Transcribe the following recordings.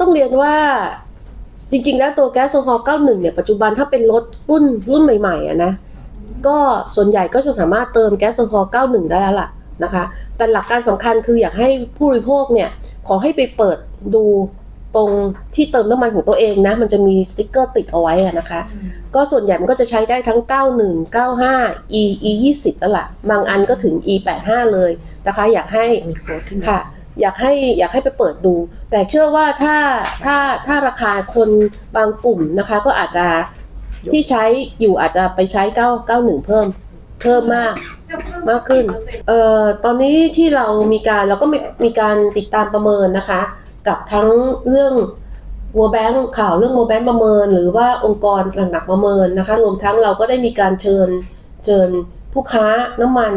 ต้องเรียนว่าจริงๆ แล้วตัวแก๊สโซฮอล์91 เนี่ย ปัจจุบันถ้าเป็นรถรุ่นรุ่นใหม่ๆอะนะ ก็ส่วนใหญ่ก็จะสามารถเติมแก๊สโซฮอล์91 ได้แล้วล่ะนะคะ แต่หลักการสำคัญคืออยากให้ผู้บริโภคเนี่ย ขอให้ไปเปิดดูตรงที่เติมน้ำมันของตัวเองนะ มันจะมีสติ๊กเกอร์ติดเอาไว้อะนะคะ ก็ส่วนใหญ่มันก็จะใช้ได้ทั้ง 91 95 e e 20แล้วล่ะ บางอันก็ถึง e 85เลยนะคะ อยากให้มีโค้ดขึ้นมาค่ะ อยากให้อยากให้ไปเปิดดู แต่เชื่อว่าถ้าถ้าถ้าราคาคนบางกลุ่มนะคะ ก็อาจจะที่ใช้อยู่อาจจะไปใช้ 9 91 เพิ่มเพิ่มมากมากขึ้นเอ่อตอนนี้ที่เรามีการเราก็มีมีการติดตามประเมินนะคะ กับทั้งเรื่อง World Bank ข่าวเรื่อง World Bank ประเมิน หรือว่าองค์กรหลักๆประเมินนะคะ รวมทั้งเราก็ได้มีการเชิญเชิญผู้ค้าน้ำมัน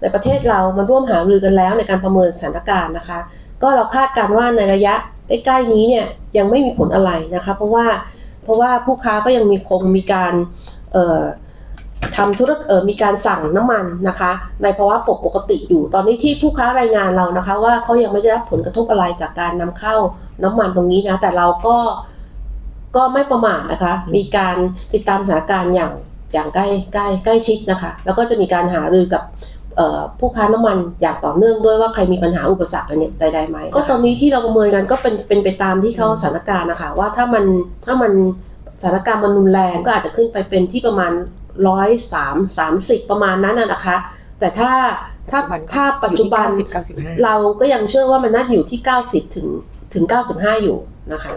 ในประเทศเรามาร่วมหารือกันแล้วในการประเมินสถานการณ์นะคะ ก็เราคาดการณ์ว่าในระยะใกล้ๆนี้เนี่ยยังไม่มีผลอะไรนะคะ เพราะว่าเพราะว่าผู้ค้าก็ยังมีคงมีการทำธุรกิจมีการสั่งน้ำมันนะคะ ในภาวะปกติอยู่ ตอนนี้ที่ผู้ค้ารายงานเรานะคะ ว่าเขายังไม่ได้รับผลกระทบอะไรจากการนำเข้าน้ำมันตรงนี้นะแต่เราก็ก็ไม่ประมาทนะคะ มีการติดตามสถานการณ์อย่างอย่างใกล้ใกล้ใกล้ชิดนะคะ แล้วก็จะมีการหารือกับ ผู้ค้าน้ำมันอย่างต่อเนื่องด้วยว่าใครมีปัญหาอุปสรรคอะไรเนี่ยใดๆไหมก็ตอนนี้ที่เราประเมินกันก็เป็นเป็นไปตามที่เขาสถานการณ์นะคะว่าถ้ามันถ้ามันสถานการณ์มันรุนแรงก็อาจจะขึ้นไปเป็นที่ประมาณร้อยสามสามสิบประมาณนั้นนะนะคะ แต่ถ้าถ้าถ้าปัจจุบันอยู่ที่90 95เราก็ยังเชื่อว่ามันน่าจะอยู่ที่ 90 ถึงถึง 95 อยู่นะคะ